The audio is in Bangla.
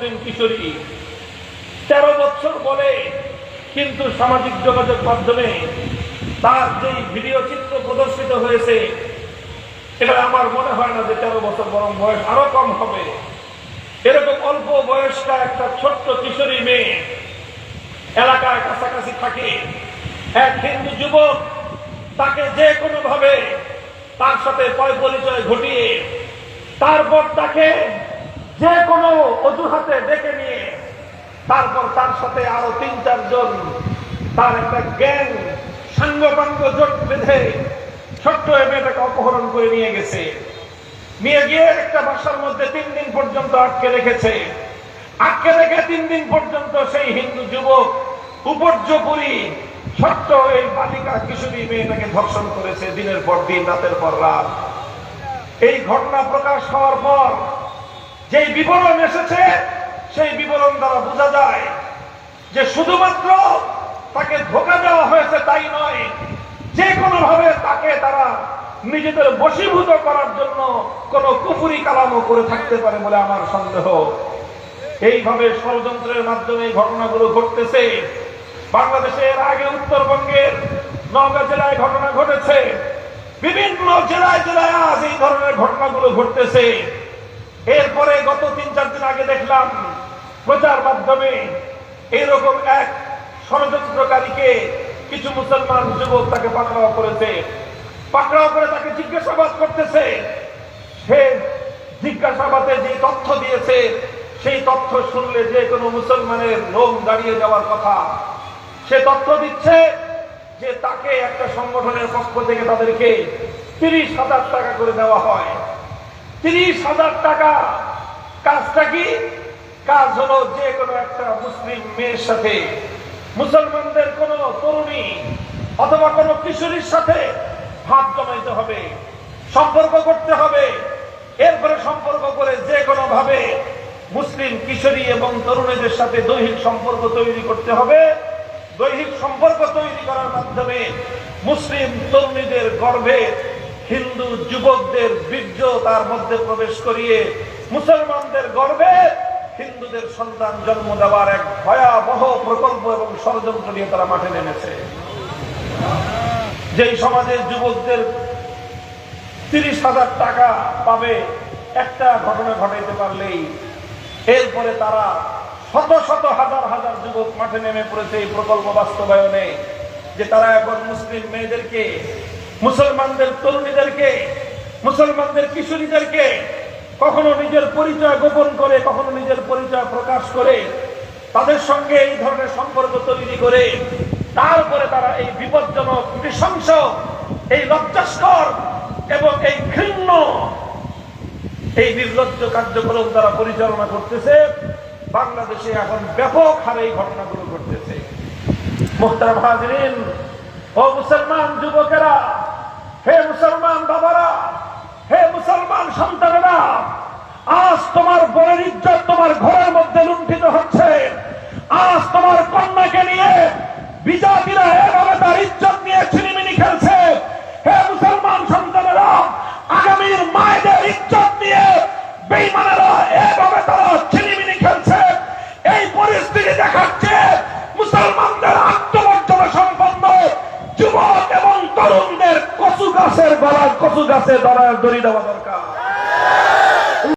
মুসলিম কিশোরী। তেরো বছর বলে কিন্তু সামাজিক যোগাযোগ মাধ্যমে তার যেই ভিডিও চিত্র প্রদর্শিত হয়েছে এটা আমার মনে হয় না যে তেরো বছর বরং বয়স আরও কম হবে। এরকম অল্প বয়স্কা একটা ছোট্ট কিশোরী মেয়ে এলাকায় কাছাকাছি থাকে। এক হিন্দু যুবক তাকে যে কোনো ভাবে তার সাথে পয় পরিচয় ঘটিয়ে তারপর তাকে যে কোনো অজুহাতে ডেকে নিয়ে, তারপর তার সাথে আরও তিন, চারজন তার একটা গ্যাং সাঙ্গপাঙ্গ জোট বেঁধে ছোট্ট মেয়েটাকে অপহরণ করে নিয়ে গেছে। নিয়ে গিয়ে একটা বাসার মধ্যে তিন দিন পর্যন্ত আটকে রেখেছে। আটকে রেখে তিন দিন পর্যন্ত সেই হিন্দু যুবক উপর্যপুরি ছোট্ট এই বালিকা কিশোরী মেয়েটাকে ধর্ষণ করেছে দিনের পর দিন, রাতের পর রাত। এই ঘটনা প্রকাশ হওয়ার পর যেই বিবরণ এসেছে, সেই বিবরণ দ্বারা বোঝা যায় যে শুধুমাত্র তাকে ধোকা দেওয়া হয়েছে তাই নয়, যে কোনো ভাবে তাকে তারা নিজেদের বশীভূত করার জন্য কোন কুপুরি কালামও করে থাকতে পারে বলে আমার সন্দেহ। এইভাবে ষড়যন্ত্রের মাধ্যমে ঘটনাগুলো ঘটতেছে। বাংলাদেশের আগে উত্তরবঙ্গের নওগাঁ জেলায় ঘটনা ঘটেছে। বিভিন্ন জেলায় জেলায় আজ এই ধরনের ঘটনাগুলো ঘটতেছে। এরপরে গত তিন চার দিন আগে দেখলাম প্রচার মাধ্যমে এরকম এক ষড়যন্ত্রকারীকে কিছু মুসলমান যুবক তাকে পাকড়াও করেছে। পাকড়াও করে তাকে জিজ্ঞাসাবাদ করতেছে। সে জিজ্ঞাসাবাদে যে তথ্য দিয়েছে, সেই তথ্য শুনলে যে কোনো মুসলমানের লোম দাঁড়িয়ে যাওয়ার কথা। সে তথ্য দিচ্ছে যে তাকে একটা সংগঠনের পক্ষ থেকে তাদেরকে তিরিশ হাজার টাকা করে দেওয়া হয়। তিরিশ হাজার টাকা। কাজটা কি? কাজ হলো যে কোনো একটা মুসলিম মেয়ের সাথে, মুসলমানদের কোন তরুণী অথবা কোন কিশোরীর সাথে ভাব জমাইতে হবে, সম্পর্ক করতে হবে। এরপরে সম্পর্ক করে যে কোনো ভাবে মুসলিম কিশোরী এবং তরুণীদের সাথে দৈহিক সম্পর্ক তৈরি করতে হবে। দৈহিক সম্পর্ক তৈরি করার মাধ্যমে মুসলিম তরুণীদের গর্ভে হিন্দু যুবকদের বীর্য তার মধ্যে প্রবেশ করিয়ে মুসলমানদের গর্বে হিন্দুদের সন্তান জন্ম দেওয়ার এক ভয়াবহ প্রকল্প এবং ষড়যন্ত্র নিয়ে তারা মাঠে নেমেছে। যেই সমাজের যুবকদের তিরিশ হাজার টাকা পাবে, একটা ঘটনা ঘটাইতে পারলেই এরপরে তারা শত শত হাজার হাজার যুবক মাঠে নেমে পড়েছে এই প্রকল্প বাস্তবায়নে, যে তারা এখন মুসলিম মেয়েদেরকে মুসলমানদের তরুণীদেরকে, মুসলমানদের কিশোরীদেরকে কখনো নিজের পরিচয় গোপন করে, কখনো নিজের পরিচয় প্রকাশ করে, তাদের সঙ্গে এই ধরনের সম্পর্ক তৈরি করে, তারপরে তারা এই বিপজ্জনক, নৃশংস, এই লজ্জাস্কর এবং এই ঘৃণ্য এই নির্লজ্জ কার্যক্রম তারা পরিচালনা করতেছে। বাংলাদেশে এখন ব্যাপক হারে এই ঘটনাগুলো ঘটতেছে। মুখতার হাজরিন, ও মুসলমান যুবকেরা হে মুসলমান বাবারা, হে মুসলমান সন্তানেরা, আজ তোমার বোনের ইজ্জত তোমার ঘরের মধ্যে লুণ্ঠিত হচ্ছে। আজ তোমার কন্যাকে নিয়ে বিজাতিরা এভাবে তার ইজ্জত নিয়ে ছিনিমিনি খেলছে হে মুসলমান সন্তানেরা আগামীর মায়েদের ইজ্জত নিয়ে বেইমানেরা এভাবে তারা ছিনিমিনি খেলছে এই পরিস্থিতি দেখাচ্ছে মুসলমানদের আত্মমর্যাদা সম্পন্ন যুবক এবং তরুণদের কচু গাছে দড়ি দেওয়া দরকার।